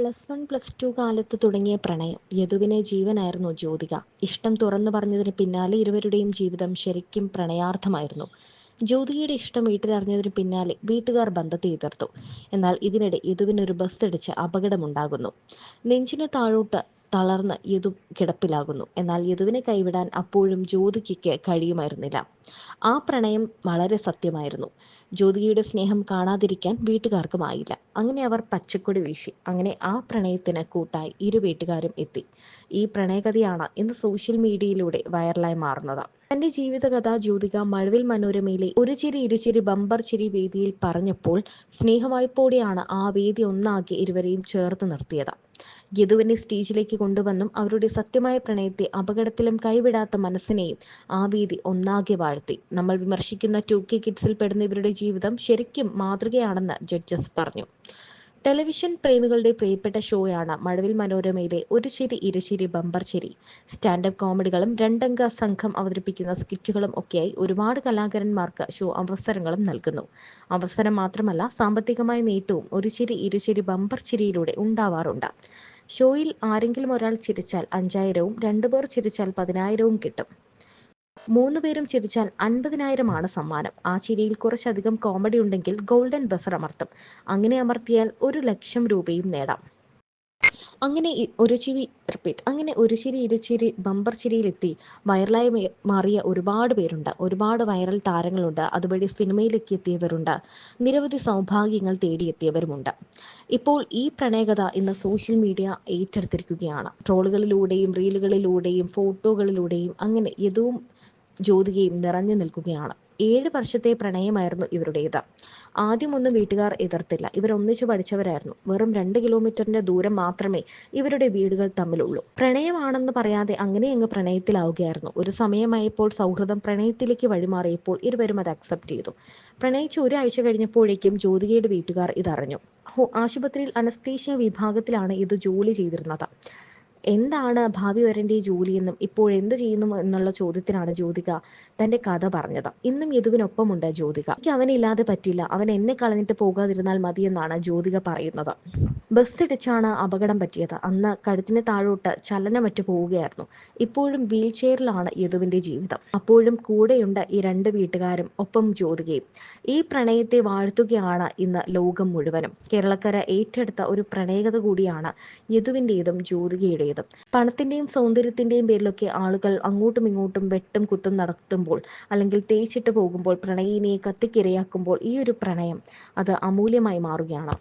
Plus one plus two കാലത്ത് തുടങ്ങിയ പ്രണയം. യദുവിനെ ജീവനായിരുന്നു ജ്യോതിക. ഇഷ്ടം തുറന്നു പറഞ്ഞതിന് പിന്നാലെ ഇരുവരുടെയും ജീവിതം ശരിക്കും പ്രണയാർത്ഥമായിരുന്നു. ജ്യോതികയുടെ ഇഷ്ടം വീട്ടിലറിഞ്ഞതിന് പിന്നാലെ വീട്ടുകാർ ബന്ധത്തെ എതിർത്തു. എന്നാൽ ഇതിനിടെ യദുവിനൊരു ബസ് ഇടിച്ച് അപകടമുണ്ടാകുന്നു. നെഞ്ചിന് താഴോട്ട് തളർന്ന് യദു കിടപ്പിലാകുന്നു. എന്നാൽ യദുവിനെ കൈവിടാൻ അപ്പോഴും ജ്യോതികയ്ക്ക് കഴിയുമായിരുന്നില്ല. ആ പ്രണയം വളരെ സത്യമായിരുന്നു. ജ്യോതികയുടെ സ്നേഹം കാണാതിരിക്കാൻ വീട്ടുകാർക്കുമായില്ല അങ്ങനെ അവർ പച്ചക്കൊടി വീശി. അങ്ങനെ ആ പ്രണയത്തിന് കൂട്ടായി ഇരു വീട്ടുകാരും എത്തി. ഈ പ്രണയകഥയാണ് ഇന്ന് സോഷ്യൽ മീഡിയയിലൂടെ വൈറലായി മാറുന്നത്. തന്റെ ജീവിതകഥ ജ്യോതിക മഴവിൽ മനോരമയിലെ ഒരു ചിരി ഇരുചിരി ബമ്പർ ചിരി വേദിയിൽ പറഞ്ഞപ്പോൾ സ്നേഹവായ്പോടെയാണ് ആ വേദി ഒന്നാകെ ഇരുവരെയും ചേർത്ത് നിർത്തിയത്. യദുവിനെ സ്റ്റേജിലേക്ക് കൊണ്ടുവന്നും അവരുടെ സത്യമായ പ്രണയത്തെ അപകടത്തിലും കൈവിടാത്ത മനസ്സിനെയും ആ വേദി ഒന്നാകെ വാഴ്ത്തി. നമ്മൾ വിമർശിക്കുന്ന ടു കെ കിഡ്സിൽ പെടുന്ന ഇവരുടെ ജീവിതം ശരിക്കും മാതൃകയാണെന്ന് ജഡ്ജസ് പറഞ്ഞു. ടെലിവിഷൻ പ്രേമികളുടെ പ്രിയപ്പെട്ട ഷോയാണ് മഴവിൽ മനോരമയിലെ ഒരു ചിരി ഇരുചിരി ബമ്പർ ചിരി. സ്റ്റാൻഡപ്പ് കോമഡികളും രണ്ടംഗ സംഘം അവതരിപ്പിക്കുന്ന സ്കിറ്റുകളും ഒക്കെയായി ഒരുപാട് കലാകാരന്മാർക്ക് ഷോ അവസരങ്ങളും നൽകുന്നു. അവസരം മാത്രമല്ല സാമ്പത്തികമായ നേട്ടവും ഒരു ചിരി ഇരുചിരി ബമ്പർ ചിരിയിലൂടെ ഉണ്ടാവാറുണ്ട്. ഷോയിൽ ആരെങ്കിലും ഒരാൾ ചിരിച്ചാൽ അഞ്ചായിരവും രണ്ടുപേർ ചിരിച്ചാൽ പതിനായിരവും കിട്ടും. മൂന്ന് പേരും ചിരിച്ചാൽ അൻപതിനായിരമാണ് സമ്മാനം. ആ ചിരിയിൽ കുറച്ചധികം കോമഡി ഉണ്ടെങ്കിൽ ഗോൾഡൻ ബസർ അമർത്തും. അങ്ങനെ അമർത്തിയാൽ ഒരു ലക്ഷം രൂപയും നേടാം. അങ്ങനെ ഒരു ചിരി റിപ്പീറ്റ് അങ്ങനെ ഒരു ചിരി ഇരുചിരി ബമ്പർ ചിരിയിലെത്തി വൈറലായി മാറിയ ഒരുപാട് പേരുണ്ട്. ഒരുപാട് വൈറൽ താരങ്ങളുണ്ട്. അതുവഴി സിനിമയിലേക്ക് എത്തിയവരുണ്ട്. നിരവധി സൗഭാഗ്യങ്ങൾ തേടിയെത്തിയവരുമുണ്ട്. ഇപ്പോൾ ഈ പ്രണയകഥ ഇന്ന് സോഷ്യൽ മീഡിയ ഏറ്റെടുത്തിരിക്കുകയാണ്. ട്രോളുകളിലൂടെയും റീലുകളിലൂടെയും ഫോട്ടോകളിലൂടെയും അങ്ങനെ യദുവും ജ്യോതികയും നിറഞ്ഞു നിൽക്കുകയാണ്. ഏഴ് വർഷത്തെ പ്രണയമായിരുന്നു ഇവരുടേത്. ആദ്യമൊന്നും വീട്ടുകാർ എതിർത്തില്ല. ഇവർ ഒന്നിച്ചു പഠിച്ചവരായിരുന്നു. വെറും രണ്ട് കിലോമീറ്ററിന്റെ ദൂരം മാത്രമേ ഇവരുടെ വീടുകൾ തമ്മിലുള്ളൂ. പ്രണയമാണെന്ന് പറയാതെ അങ്ങനെ അങ്ങ് പ്രണയത്തിലാവുകയായിരുന്നു. ഒരു സമയമായപ്പോൾ സൗഹൃദം പ്രണയത്തിലേക്ക് വഴിമാറിയപ്പോൾ ഇരുവരും അത് അക്സെപ്റ്റ് ചെയ്തു. പ്രണയിച്ച് ഒരാഴ്ച കഴിഞ്ഞപ്പോഴേക്കും ജ്യോതികയുടെ വീട്ടുകാർ ഇതറിഞ്ഞു. ആശുപത്രിയിൽ അനസ്തീഷ്യ വിഭാഗത്തിലാണ് ഇത് ജോലി ചെയ്തിരുന്നത്. എന്താണ് ഭാവി ഈ ജോലിയെന്നും ഇപ്പോൾ എന്ത് ചെയ്യുന്നു എന്നുള്ള ചോദ്യത്തിനാണ് ജ്യോതിക തന്റെ കഥ പറഞ്ഞത്. ഇന്നും യദുവിനൊപ്പമുണ്ട് ജ്യോതിക. എനിക്ക് അവനില്ലാതെ പറ്റില്ല. അവൻ എന്നെ കളഞ്ഞിട്ട് പോകാതിരുന്നാൽ മതിയെന്നാണ് ജ്യോതിക പറയുന്നത്. ബസ് ഇടിച്ചാണ് അപകടം പറ്റിയത്. അന്ന് കഴുത്തിന് താഴോട്ട് ചലനമറ്റു പോവുകയായിരുന്നു. ഇപ്പോഴും വീൽ ചെയറിലാണ് യദുവിന്റെ ജീവിതം. അപ്പോഴും കൂടെയുണ്ട് ഈ രണ്ട് വീട്ടുകാരും ഒപ്പം ജ്യോതികയും. ഈ പ്രണയത്തെ വാഴ്ത്തുകയാണ് ഇന്ന് ലോകം മുഴുവനും. കേരളക്കര ഏറ്റെടുത്ത ഒരു പ്രണയകത കൂടിയാണ് യദുവിന്റെതും ജ്യോതികയുടെയും പണത്തിന്റെയും സൗന്ദര്യത്തിന്റെയും പേരിലൊക്കെ ആളുകൾ അങ്ങോട്ടും ഇങ്ങോട്ടും വെട്ടും കുത്തും നടത്തുമ്പോൾ അല്ലെങ്കിൽ തേച്ചിട്ട് പോകുമ്പോൾ പ്രണയിനെ കത്തിക്കിരയാക്കുമ്പോൾ ഈ ഒരു പ്രണയം അത് അമൂല്യമായി മാറുകയാണ്.